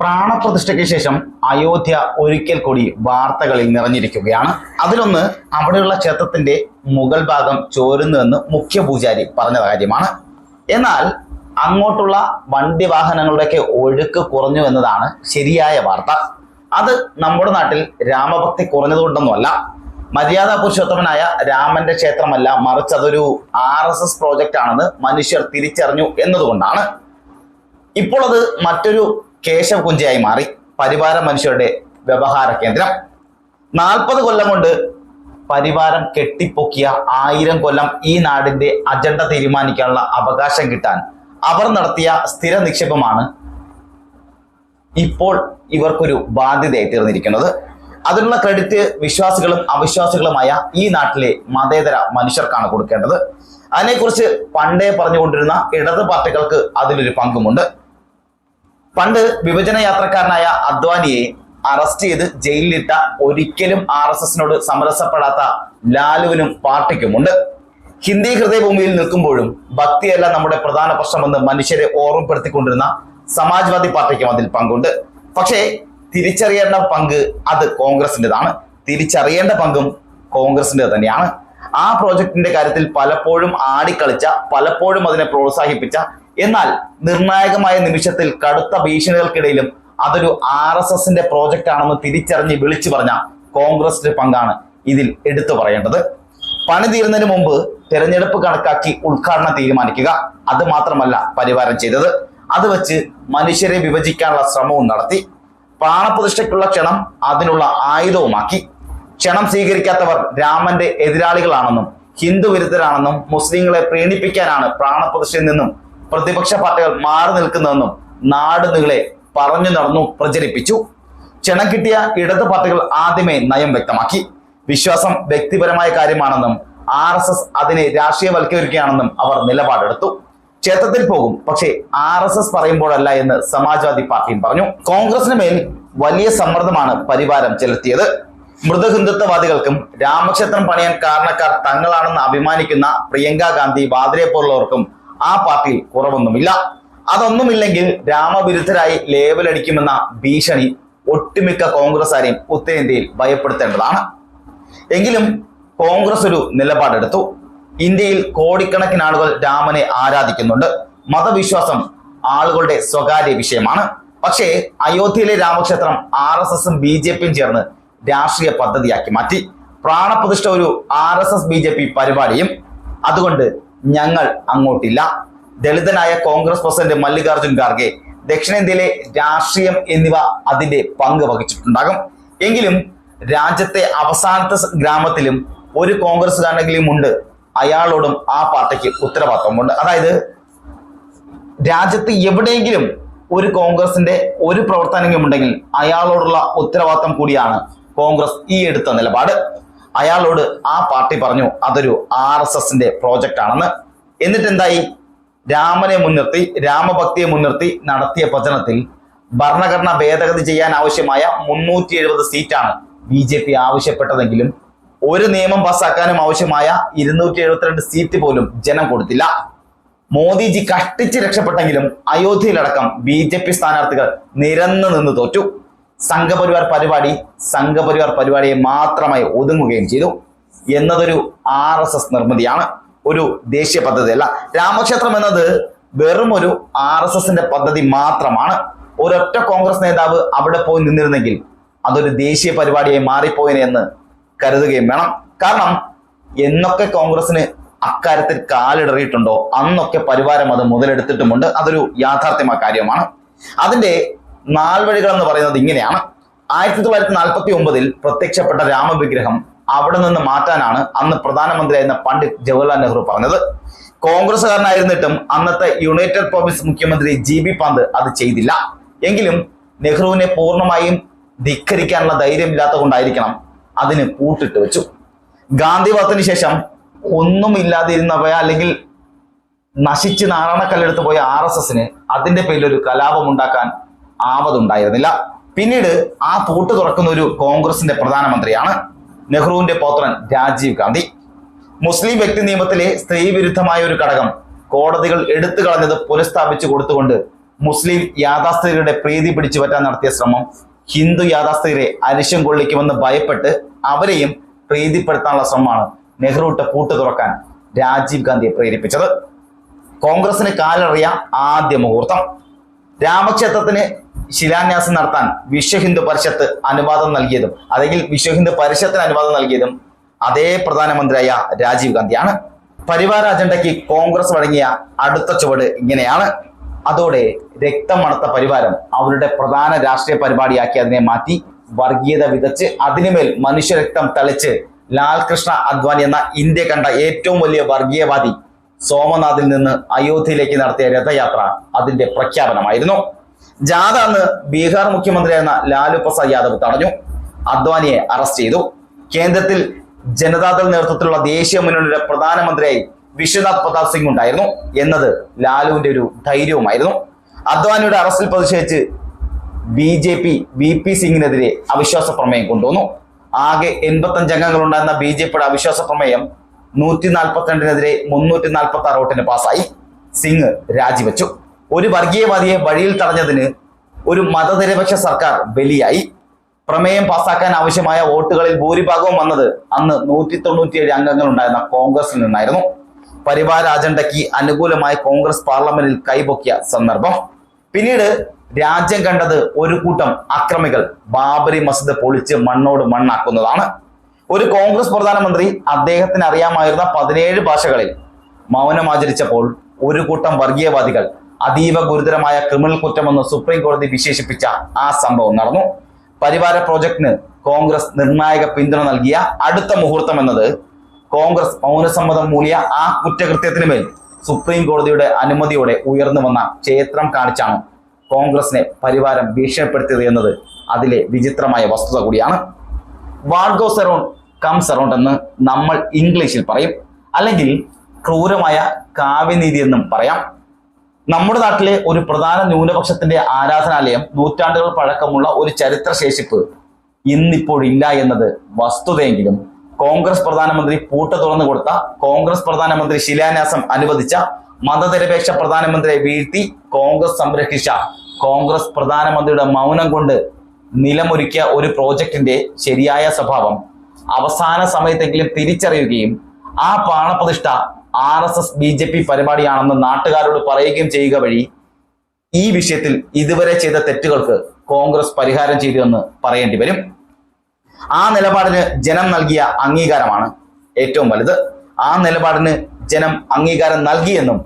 പ്രാണപ്രതിഷ്ഠയ്ക്ക് ശേഷം അയോധ്യ ഒരിക്കൽ കൂടി വാർത്തകളിൽ നിറഞ്ഞിരിക്കുകയാണ്. അതിലൊന്ന് അവിടെയുള്ള ക്ഷേത്രത്തിന്റെ മുകൾ ഭാഗം ചോരുന്നുവെന്ന് മുഖ്യ പൂജാരി പറഞ്ഞ കാര്യമാണ്. എന്നാൽ അങ്ങോട്ടുള്ള വണ്ടി വാഹനങ്ങളുടെയൊക്കെ ഒഴുക്ക് കുറഞ്ഞു എന്നതാണ് ശരിയായ വാർത്ത. അത് നമ്മുടെ നാട്ടിൽ രാമഭക്തി കുറഞ്ഞതുകൊണ്ടൊന്നുമല്ല. മര്യാദ പുരുഷോത്തമനായ രാമന്റെ ക്ഷേത്രമല്ല മറിച്ച് അതൊരു ആർ എസ് എസ് പ്രോജക്റ്റ് ആണെന്ന് മനുഷ്യർ തിരിച്ചറിഞ്ഞു എന്നതുകൊണ്ടാണ്. ഇപ്പോൾ അത് മറ്റൊരു കേശവ കുഞ്ചയായി മാറി. പരിവാര മനുഷ്യരുടെ വ്യവഹാര കേന്ദ്രം. നാൽപ്പത് കൊല്ലം കൊണ്ട് പരിവാരം കെട്ടിപ്പൊക്കിയ ആയിരം കൊല്ലം ഈ നാടിന്റെ അജണ്ട തീരുമാനിക്കാനുള്ള അവകാശം കിട്ടാൻ അവർ നടത്തിയ സ്ഥിര നിക്ഷേപമാണ് ഇപ്പോൾ ഇവർക്കൊരു ബാധ്യതയായി തീർന്നിരിക്കുന്നത്. അതിനുള്ള ക്രെഡിറ്റ് വിശ്വാസികളും അവിശ്വാസികളുമായ ഈ നാട്ടിലെ മതേതര മനുഷ്യർക്കാണ് കൊടുക്കേണ്ടത്. അതിനെക്കുറിച്ച് പണ്ടേ പറഞ്ഞുകൊണ്ടിരുന്ന ഇടത് പാർട്ടികൾക്ക് അതിലൊരു പങ്കുമുണ്ട്. പണ്ട് വിഭജന യാത്രക്കാരനായ അദ്വാനിയെ അറസ്റ്റ് ചെയ്ത് ജയിലിലിട്ട ഒരിക്കലും ആർ എസ് എസിനോട് സമരസപ്പെടാത്ത ലാലുവിനും പാർട്ടിക്കുമുണ്ട്. ഹിന്ദി ഹൃദയഭൂമിയിൽ നിൽക്കുമ്പോഴും ഭക്തിയല്ല നമ്മുടെ പ്രധാന പ്രശ്നമെന്ന് മനുഷ്യരെ ഓർമ്മപ്പെടുത്തിക്കൊണ്ടിരുന്ന സമാജ്വാദി പാർട്ടിക്കും അതിൽ പങ്കുണ്ട്. പക്ഷേ തിരിച്ചറിയേണ്ട പങ്ക് അത് കോൺഗ്രസിന്റെതാണ്. തിരിച്ചറിയേണ്ട പങ്കും കോൺഗ്രസിന്റെ തന്നെയാണ്. ആ പ്രോജക്റ്റിന്റെ കാര്യത്തിൽ പലപ്പോഴും ആടിക്കളിച്ച പലപ്പോഴും അതിനെ പ്രോത്സാഹിപ്പിച്ച എന്നാൽ നിർണായകമായ നിമിഷത്തിൽ കടുത്ത ഭീഷണികൾക്കിടയിലും അതൊരു ആർ എസ് എസിന്റെ പ്രോജക്റ്റ് ആണെന്ന് തിരിച്ചറിഞ്ഞ് വിളിച്ചു പറഞ്ഞ കോൺഗ്രസിന്റെ പങ്കാണ് ഇതിൽ എടുത്തു പറയേണ്ടത്. പണി തീരുന്നതിന് മുമ്പ് തെരഞ്ഞെടുപ്പ് കണക്കാക്കി ഉദ്ഘാടനം തീരുമാനിക്കുക. അത് മാത്രമല്ല പരിവാരം ചെയ്തത്. അത് വെച്ച് മനുഷ്യരെ വിഭജിക്കാനുള്ള ശ്രമവും നടത്തി. പ്രാണപ്രതിഷ്ഠയ്ക്കുള്ള ക്ഷണം അതിനുള്ള ആയുധവുമാക്കി. ക്ഷണം സ്വീകരിക്കാത്തവർ രാമന്റെ എതിരാളികളാണെന്നും ഹിന്ദു വിരുദ്ധരാണെന്നും മുസ്ലിങ്ങളെ പ്രീണിപ്പിക്കാനാണ് പ്രാണപ്രതിഷ്ഠയിൽ നിന്നും പ്രതിപക്ഷ പാർട്ടികൾ മാറി നിൽക്കുന്നതെന്നും നാട് നിങ്ങളെ പറഞ്ഞു നടന്നു പ്രചരിപ്പിച്ചു. ക്ഷണം കിട്ടിയ ഇടത് പാർട്ടികൾ ആദ്യമേ നയം വ്യക്തമാക്കി. വിശ്വാസം വ്യക്തിപരമായ കാര്യമാണെന്നും ആർ എസ് എസ് അതിനെ രാഷ്ട്രീയവൽക്കരിക്കുകയാണെന്നും അവർ നിലപാടെടുത്തു. ക്ഷേത്രത്തിൽ പോകും പക്ഷേ ആർ എസ് എസ് പറയുമ്പോഴല്ല എന്ന് സമാജ്വാദി പാർട്ടിയും പറഞ്ഞു. കോൺഗ്രസിന് മേൽ വലിയ സമ്മർദ്ദമാണ് പരിവാരം ചെലുത്തിയത്. മൃതഹിന്ദുത്വവാദികൾക്കും രാമക്ഷേത്രം പണിയാൻ കാരണക്കാർ തങ്ങളാണെന്ന് അഭിമാനിക്കുന്ന പ്രിയങ്ക ഗാന്ധി വാദ്രയെ പോലുള്ളവർക്കും ആ പാർട്ടിയിൽ കുറവൊന്നുമില്ല. അതൊന്നുമില്ലെങ്കിൽ രാമവിരുദ്ധരായി ലേബലടിക്കുമെന്ന ഭീഷണി ഒട്ടുമിക്ക കോൺഗ്രസ്സുകാരെയും ഉത്തരേന്ത്യയിൽ ഭയപ്പെടുത്തേണ്ടതാണ്. എങ്കിലും കോൺഗ്രസ് ഒരു നിലപാടെടുത്തു. ഇന്ത്യയിൽ കോടിക്കണക്കിന് ആളുകൾ രാമനെ ആരാധിക്കുന്നുണ്ട്. മതവിശ്വാസം ആളുകളുടെ സ്വകാര്യ വിഷയമാണ്. പക്ഷേ അയോധ്യയിലെ രാമക്ഷേത്രം ആർ എസ് എസും ബി ജെ പിയും ചേർന്ന് രാഷ്ട്രീയ പദ്ധതിയാക്കി മാറ്റി. പ്രാണപ്രതിഷ്ഠ ഒരു R S S B J P പരിപാടിയും അതുകൊണ്ട് ഞങ്ങൾ അങ്ങോട്ടില്ല. ദളിതനായ കോൺഗ്രസ് പ്രസിഡന്റ് മല്ലികാർജുൻ ഖാർഗെ ദക്ഷിണേന്ത്യയിലെ രാഷ്ട്രീയം എന്നിവ അതിന്റെ പങ്ക് വഹിച്ചിട്ടുണ്ടാകും. എങ്കിലും രാജ്യത്തെ അവസാനത്തെ ഗ്രാമത്തിലും ഒരു കോൺഗ്രസ്സുകാരനെങ്കിലും ഉണ്ട്. അയാളോടും ആ പാർട്ടിക്ക് ഉത്തരവാദിത്വമുണ്ട്. അതായത് രാജ്യത്ത് എവിടെയെങ്കിലും ഒരു കോൺഗ്രസിന്റെ ഒരു പ്രവർത്തനമെങ്കിലും ഉണ്ടെങ്കിൽ അയാളോടുള്ള ഉത്തരവാദിത്വം കൂടിയാണ് കോൺഗ്രസ് ഈ എടുത്ത നിലപാട്. അയാളോട് ആ പാർട്ടി പറഞ്ഞു അതൊരു ആർ എസ് എസിന്റെ പ്രോജക്റ്റ് ആണെന്ന്. എന്നിട്ട് എന്തായി രാമനെ മുൻനിർത്തി രാമഭക്തിയെ മുൻനിർത്തി നടത്തിയ പ്രചരണത്തിൽ ഭരണഘടന ഭേദഗതി ചെയ്യാൻ ആവശ്യമായ മുന്നൂറ്റി എഴുപത് സീറ്റാണ് ബി ജെ പി ആവശ്യപ്പെട്ടതെങ്കിലും ഒരു നിയമം പാസ്സാക്കാനും ആവശ്യമായ ഇരുന്നൂറ്റി എഴുപത്തിരണ്ട് സീറ്റ് പോലും ജനം കൊടുത്തില്ല. മോദിജി കഷ്ടിച്ച് രക്ഷപ്പെട്ടെങ്കിലും അയോധ്യയിലടക്കം ബി ജെ പി സ്ഥാനാർത്ഥികൾ നിരന്നു നിന്ന് തോറ്റു. സംഘപരിവാർ പരിപാടി സംഘപരിവാർ പരിപാടിയെ മാത്രമായി ഒതുങ്ങുകയും ചെയ്തു. എന്നതൊരു ആർ എസ് എസ് നിർമ്മിതിയാണ്. ഒരു ദേശീയ പദ്ധതിയല്ല. രാമക്ഷേത്രം എന്നത് വെറും ഒരു ആർ എസ് എസിന്റെ പദ്ധതി മാത്രമാണ്. ഒരൊറ്റ കോൺഗ്രസ് നേതാവ് അവിടെ പോയി നിന്നിരുന്നെങ്കിൽ അതൊരു ദേശീയ പരിപാടിയായി മാറിപ്പോയിനെ എന്ന് കരുതുകയും വേണം. കാരണം എന്നൊക്കെ കോൺഗ്രസിന് അക്കാര്യത്തിൽ കാലിടറിയിട്ടുണ്ടോ അന്നൊക്കെ പരിവാരം അത് മുതലെടുത്തിട്ടുമുണ്ട്. അതൊരു യാഥാർത്ഥ്യമായ കാര്യമാണ്. അതിന്റെ നാൾവഴികൾ എന്ന് പറയുന്നത് ഇങ്ങനെയാണ്. ആയിരത്തി തൊള്ളായിരത്തി നാൽപ്പത്തി ഒമ്പതിൽ പ്രത്യക്ഷപ്പെട്ട രാമവിഗ്രഹം അവിടെ നിന്ന് മാറ്റാനാണ് അന്ന് പ്രധാനമന്ത്രിയായിരുന്ന പണ്ഡിറ്റ് ജവഹർലാൽ നെഹ്റു പറഞ്ഞത്. കോൺഗ്രസ്സുകാരനായിരുന്നിട്ടും അന്നത്തെ യുണൈറ്റഡ് പ്രോവിൻസ് മുഖ്യമന്ത്രി ജി ബി പന്ത് അത് ചെയ്തില്ല. എങ്കിലും നെഹ്റുവിനെ പൂർണമായും ധിക്കരിക്കാനുള്ള ധൈര്യമില്ലാത്ത കൊണ്ടായിരിക്കണം അതിന് കൂട്ടിട്ട് വെച്ചു. ഗാന്ധിവാദത്തിന് ശേഷം ഒന്നുമില്ലാതിരുന്നവയ അല്ലെങ്കിൽ നശിച്ച് നാരായണക്കല്ലെടുത്ത് പോയ ആർ എസ് എസിന് അതിന്റെ പേരിൽ ഒരു കലാപം ഉണ്ടാക്കാൻ ആവതുണ്ടായിരുന്നില്ല. പിന്നീട് ആ പൂട്ട് തുറക്കുന്ന ഒരു കോൺഗ്രസിന്റെ പ്രധാനമന്ത്രിയാണ് നെഹ്റുവിന്റെ പൗത്രൻ രാജീവ് ഗാന്ധി. മുസ്ലിം വ്യക്തി നിയമത്തിലെ സ്ത്രീ വിരുദ്ധമായ ഒരു ഘടകം കോടതികൾ എടുത്തു കളഞ്ഞത് പുനഃസ്ഥാപിച്ചു കൊടുത്തുകൊണ്ട് മുസ്ലിം യാഥാസ്ഥിതികളുടെ പ്രീതി പിടിച്ചു പറ്റാൻ നടത്തിയ ശ്രമം ഹിന്ദു യാഥാസ്ഥിതികരെ അരിശം കൊള്ളിക്കുമെന്ന് ഭയപ്പെട്ട് അവരെയും പ്രീതിപ്പെടുത്താനുള്ള ശ്രമമാണ് നെഹ്റുവിട്ട് പൂട്ട് തുറക്കാൻ രാജീവ് ഗാന്ധിയെ പ്രേരിപ്പിച്ചത്. കോൺഗ്രസിന് കാലറിയ ആദ്യ മുഹൂർത്തം. രാമക്ഷേത്രത്തിന് ശിലാന്യാസം നടത്താൻ വിശ്വ ഹിന്ദു പരിഷത്ത് അനുവാദം നൽകിയതും അല്ലെങ്കിൽ വിശ്വ ഹിന്ദു പരിഷത്തിന് അനുവാദം നൽകിയതും അതേ പ്രധാനമന്ത്രിയായ രാജീവ് ഗാന്ധിയാണ്. പരിവാര അജണ്ടയ്ക്ക് കോൺഗ്രസ് വഴങ്ങിയ അടുത്ത ചുവട് ഇങ്ങനെയാണ്. അതോടെ രക്തം മണത്ത പരിവാരം അവരുടെ പ്രധാന രാഷ്ട്രീയ പരിപാടിയാക്കി അതിനെ മാറ്റി വർഗീയത വിതച്ച് അതിനുമേൽ മനുഷ്യരക്തം തളിച്ച് ലാൽകൃഷ്ണ അദ്വാനി എന്ന ഇന്ത്യ കണ്ട ഏറ്റവും വലിയ വർഗീയവാദി സോമനാഥിൽ നിന്ന് അയോധ്യയിലേക്ക് നടത്തിയ രഥയാത്ര അതിന്റെ പ്രഖ്യാപനമായിരുന്നു. ജാഥ അന്ന് ബീഹാർ മുഖ്യമന്ത്രിയായിരുന്ന ലാലു പ്രസാദ് യാദവ് തടഞ്ഞു. അദ്വാനിയെ അറസ്റ്റ് ചെയ്തു. കേന്ദ്രത്തിൽ ജനതാദൾ നേതൃത്വത്തിലുള്ള ദേശീയ മുന്നണിയുടെ പ്രധാനമന്ത്രിയായി വിശ്വനാഥ് പ്രതാപ് സിംഗ് ഉണ്ടായിരുന്നു. എന്നത് ലാലുവിന്റെ ഒരു ധൈര്യവുമായിരുന്നു. അദ്വാനിയുടെ അറസ്റ്റിൽ പ്രതിഷേധിച്ച് B J P V P സിംഗിനെതിരെ അവിശ്വാസ പ്രമേയം കൊണ്ടുവന്നു. ആകെ എൺപത്തഞ്ച് അംഗങ്ങൾ ഉണ്ടായിരുന്ന ബി ജെ പിയുടെ അവിശ്വാസ പ്രമേയം നൂറ്റി നാൽപ്പത്തിരണ്ടിനെതിരെ മുന്നൂറ്റി നാൽപ്പത്തി ആറ് വോട്ടിന് പാസ്സായി സിംഗ് രാജിവെച്ചു. ഒരു വർഗീയവാദിയെ വഴിയിൽ തടഞ്ഞതിന് ഒരു മതനിരപക്ഷ സർക്കാർ ബലിയായി. പ്രമേയം പാസാക്കാൻ ആവശ്യമായ വോട്ടുകളിൽ ഭൂരിഭാഗവും വന്നത് അന്ന് നൂറ്റി തൊണ്ണൂറ്റിയേഴ് അംഗങ്ങൾ ഉണ്ടായിരുന്ന കോൺഗ്രസിൽ നിന്നായിരുന്നു. പരിവാര അജണ്ടയ്ക്ക് അനുകൂലമായി കോൺഗ്രസ് പാർലമെന്റിൽ കൈപൊക്കിയ സന്ദർഭം. പിന്നീട് രാജ്യം കണ്ടത് ഒരു കൂട്ടം അക്രമികൾ ബാബരി മസ്ജിദ് പൊളിച്ച് മണ്ണോട് മണ്ണാക്കുന്നതാണ്. ഒരു കോൺഗ്രസ് പ്രധാനമന്ത്രി അദ്ദേഹത്തിന് അറിയാമായിരുന്ന പതിനേഴ് ഭാഷകളിൽ മൗനമാചരിച്ചപ്പോൾ ഒരു കൂട്ടം വർഗീയവാദികൾ അതീവ ഗുരുതരമായ ക്രിമിനൽ കുറ്റമെന്ന് സുപ്രീം കോടതി വിശേഷിപ്പിച്ച ആ സംഭവം നടന്നു. പരിവാര പ്രോജക്ടിന് കോൺഗ്രസ് നിർണായക പിന്തുണ നൽകിയ അടുത്ത മുഹൂർത്തം എന്നത് കോൺഗ്രസ് മൗനസമ്മതം മൂലിയ ആ കുറ്റകൃത്യത്തിന് മേൽ സുപ്രീം കോടതിയുടെ അനുമതിയോടെ ഉയർന്നു വന്ന ക്ഷേത്രം കാണിച്ചാണ് കോൺഗ്രസിനെ പരിവാരം ഭീഷണിപ്പെടുത്തിയത് എന്നത് അതിലെ വിചിത്രമായ വസ്തുത കൂടിയാണ്. അറൌണ്ട് അറൗണ്ട് കംസ് അറൗണ്ട് എന്ന് നമ്മൾ ഇംഗ്ലീഷിൽ പറയും. അല്ലെങ്കിൽ ക്രൂരമായ കാവ്യനീതി എന്നും പറയാം. നമ്മുടെ നാട്ടിലെ ഒരു പ്രധാന ന്യൂനപക്ഷത്തിന്റെ ആരാധനാലയം നൂറ്റാണ്ടുകൾ പഴക്കമുള്ള ഒരു ചരിത്ര ശേഷിപ്പ് ഇന്നിപ്പോഴില്ല എന്നത് വസ്തുതയെങ്കിലും കോൺഗ്രസ് പ്രധാനമന്ത്രി പൂട്ട് തുറന്നു കൊടുത്ത കോൺഗ്രസ് പ്രധാനമന്ത്രി ശിലാന്യാസം അനുവദിച്ച മതനിരപേക്ഷ പ്രധാനമന്ത്രിയെ വീഴ്ത്തി കോൺഗ്രസ് സംരക്ഷിച്ച കോൺഗ്രസ് പ്രധാനമന്ത്രിയുടെ മൗനം കൊണ്ട് നിലമൊരുക്കിയ ഒരു പ്രോജക്റ്റിന്റെ ശരിയായ സ്വഭാവം അവസാന സമയത്തെങ്കിലും തിരിച്ചറിയുകയും ആ പ്രാണപ്രതിഷ്ഠ R S S B J P പരിപാടിയാണെന്ന് നാട്ടുകാരോട് പറയുകയും ചെയ്യുക വഴി ഈ വിഷയത്തിൽ ഇതുവരെ ചെയ്ത തെറ്റുകൾക്ക് കോൺഗ്രസ് പരിഹാരം ചെയ്തു എന്ന് പറയേണ്ടി വരും. ആ നിലപാടിന് ജനം നൽകിയ അംഗീകാരമാണ് ഏറ്റവും വലുത്. ആ നിലപാടിന് ജനം അംഗീകാരം നൽകിയെന്നും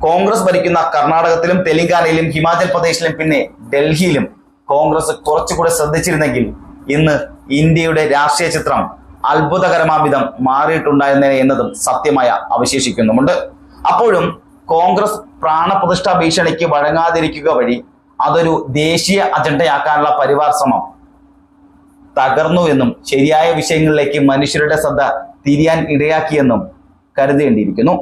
കോൺഗ്രസ് ഭരിക്കുന്ന കർണാടകത്തിലും തെലങ്കാനയിലും ഹിമാചൽ പ്രദേശിലും പിന്നെ ഡൽഹിയിലും കോൺഗ്രസ് കുറച്ചുകൂടെ ശ്രദ്ധിച്ചിരുന്നെങ്കിൽ ഇന്ന് ഇന്ത്യയുടെ രാഷ്ട്രീയ ചിത്രം അത്ഭുതകരമാവിധം മാറിയിട്ടുണ്ടായിരുന്നേ എന്നതും സത്യമായ അവശേഷിക്കുന്നുമുണ്ട്. അപ്പോഴും കോൺഗ്രസ് പ്രാണപ്രതിഷ്ഠാ ഭീഷണിക്ക് വഴങ്ങാതിരിക്കുക വഴി അതൊരു ദേശീയ അജണ്ടയാക്കാനുള്ള പരിവാർ ശ്രമം തകർന്നു എന്നും ശരിയായ വിഷയങ്ങളിലേക്ക് മനുഷ്യരുടെ ശ്രദ്ധ തിരിയാൻ ഇടയാക്കിയെന്നും കരുതേണ്ടിയിരിക്കുന്നു.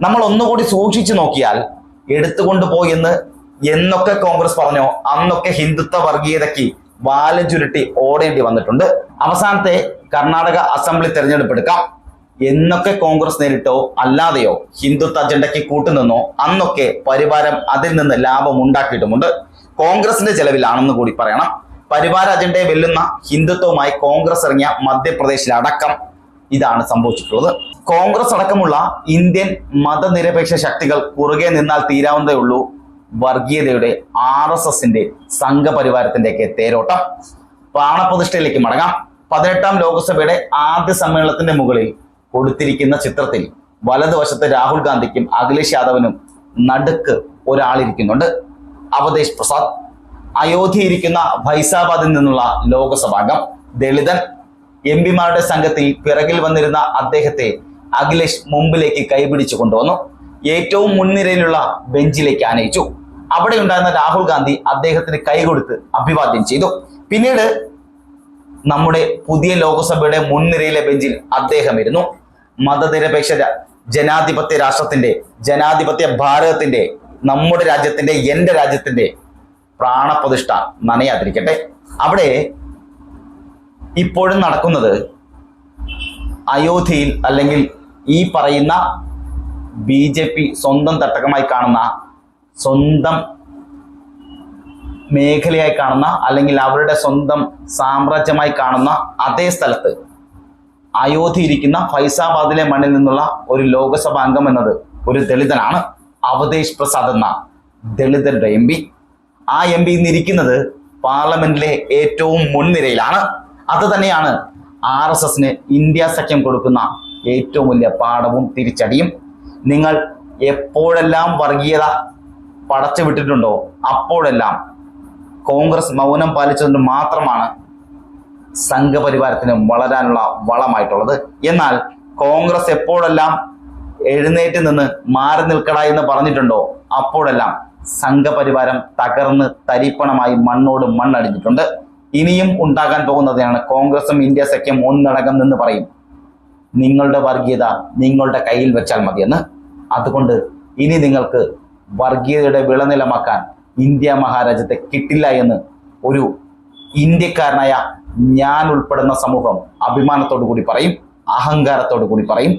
നമ്മൾ ഒന്നുകൂടി സൂക്ഷിച്ചു നോക്കിയാൽ എടുത്തുകൊണ്ട് പോയെന്ന് എന്നൊക്കെ കോൺഗ്രസ് പറഞ്ഞോ അന്നൊക്കെ ഹിന്ദുത്വ വർഗീയതയ്ക്ക് വാലും ചുരുട്ടി ഓടേണ്ടി വന്നിട്ടുണ്ട്. അവസാനത്തെ കർണാടക അസംബ്ലി തെരഞ്ഞെടുപ്പ് എടുക്കാം എന്നൊക്കെ കോൺഗ്രസ് നേരിട്ടോ അല്ലാതെയോ ഹിന്ദുത്വ അജണ്ടയ്ക്ക് കൂട്ടുനിന്നോ അന്നൊക്കെ പരിവാരം അതിൽ നിന്ന് ലാഭം ഉണ്ടാക്കിയിട്ടുമുണ്ട്. കോൺഗ്രസിന്റെ ചെലവിലാണെന്ന് കൂടി പറയണം. പരിവാര അജണ്ടയെ വെല്ലുന്ന ഹിന്ദുത്വവുമായി കോൺഗ്രസ് ഇറങ്ങിയ മധ്യപ്രദേശിലടക്കം ഇതാണ് സംഭവിച്ചിട്ടുള്ളത്. കോൺഗ്രസ് അടക്കമുള്ള ഇന്ത്യൻ മതനിരപേക്ഷ ശക്തികൾ കുറുകെ നിന്നാൽ തീരാവുന്നതേ ഉള്ളൂ. വർഗീയതയുടെ ആർ എസ് എസിന്റെ സംഘപരിവാരത്തിന്റെയൊക്കെ തേരോട്ടം. പ്രാണപ്രതിഷ്ഠയിലേക്ക് മടങ്ങാം. പതിനെട്ടാം ലോക്സഭയുടെ ആദ്യ സമ്മേളനത്തിന്റെ മുകളിൽ കൊടുത്തിരിക്കുന്ന ചിത്രത്തിൽ വലതുവശത്ത് രാഹുൽ ഗാന്ധിക്കും അഖിലേഷ് യാദവിനും നടുക്ക് ഒരാളിരിക്കുന്നുണ്ട്. അവതേഷ് പ്രസാദ്. അയോധ്യ ഇരിക്കുന്ന ഫൈസാബാദിൽ നിന്നുള്ള ലോകസഭാംഗം ദളിതൻ. എം പിമാരുടെ സംഘത്തിൽ പിറകിൽ വന്നിരുന്ന അദ്ദേഹത്തെ അഖിലേഷ് മുമ്പിലേക്ക് കൈപിടിച്ചു കൊണ്ടുവന്നു. ഏറ്റവും മുൻനിരയിലുള്ള ബെഞ്ചിലേക്ക് ആനയിച്ചു. അവിടെ ഉണ്ടായിരുന്ന രാഹുൽ ഗാന്ധി അദ്ദേഹത്തിന് കൈകൊടുത്ത് അഭിവാദ്യം ചെയ്തു. പിന്നീട് നമ്മുടെ പുതിയ ലോകസഭയുടെ മുൻനിരയിലെ ബെഞ്ചിൽ അദ്ദേഹം ഇരുന്നു മതനിരപേക്ഷ ജനാധിപത്യ രാഷ്ട്രത്തിന്റെ ജനാധിപത്യ ഭാരതത്തിന്റെ നമ്മുടെ രാജ്യത്തിന്റെ എന്റെ രാജ്യത്തിന്റെ പ്രാണപ്രതിഷ്ഠ നനയാതിരിക്കട്ടെ. അവിടെ ഇപ്പോഴും നടക്കുന്നത് അയോധ്യയിൽ അല്ലെങ്കിൽ ഈ പറയുന്ന ബി സ്വന്തം തട്ടകമായി കാണുന്ന സ്വന്തം മേഖലയായി കാണുന്ന അല്ലെങ്കിൽ അവരുടെ സ്വന്തം സാമ്രാജ്യമായി കാണുന്ന അതേ സ്ഥലത്ത് അയോധ്യ ഇരിക്കുന്ന ഫൈസാബാദിലെ മണ്ണിൽ നിന്നുള്ള ഒരു ലോകസഭാ അംഗം എന്നത് ഒരു ദളിതനാണ് അവതേഷ് പ്രസാദ് എന്ന ദളിതരുടെ എം പി. ആ എം പി ഇന്നിരിക്കുന്നത് പാർലമെന്റിലെ ഏറ്റവും മുൻനിരയിലാണ്. അത് തന്നെയാണ് ആർ എസ് എസിന് ഇന്ത്യ സഖ്യം കൊടുക്കുന്ന ഏറ്റവും വലിയ പാഠവും തിരിച്ചടിയും. നിങ്ങൾ എപ്പോഴെല്ലാം വർഗീയത പടച്ചു വിട്ടിട്ടുണ്ടോ? അപ്പോഴെല്ലാം കോൺഗ്രസ് മൗനം പാലിച്ചുകൊണ്ട് മാത്രമാണ് സംഘപരിവാരത്തിന് വളരാനുള്ള വളമായിട്ടുള്ളത്. എന്നാൽ കോൺഗ്രസ് എപ്പോഴെല്ലാം എഴുന്നേറ്റ് നിന്ന് മാറി നിൽക്കട എന്ന് പറഞ്ഞിട്ടുണ്ടോ? അപ്പോഴെല്ലാം സംഘപരിവാരം തകർന്ന് തരിപ്പണമായി മണ്ണോട് മണ്ണടിഞ്ഞിട്ടുണ്ട്. ഇനിയും ഉണ്ടാകാൻ പോകുന്നതാണ് കോൺഗ്രസും ഇന്ത്യ സഖ്യം ഒന്നടങ്കം നിന്ന് പറയും. നിങ്ങളുടെ വർഗീയത നിങ്ങളുടെ കയ്യിൽ വെച്ചാൽ മതിയെന്ന്. അതുകൊണ്ട് ഇനി നിങ്ങൾക്ക് വർഗീയതയുടെ വിളനിലമാക്കാൻ ഇന്ത്യ മഹാരാജ്യത്തെ കിട്ടില്ല എന്ന് ഒരു ഇന്ത്യക്കാരനായ ഞാൻ ഉൾപ്പെടുന്ന സമൂഹം അഭിമാനത്തോടു കൂടി പറയും അഹങ്കാരത്തോടു കൂടി പറയും.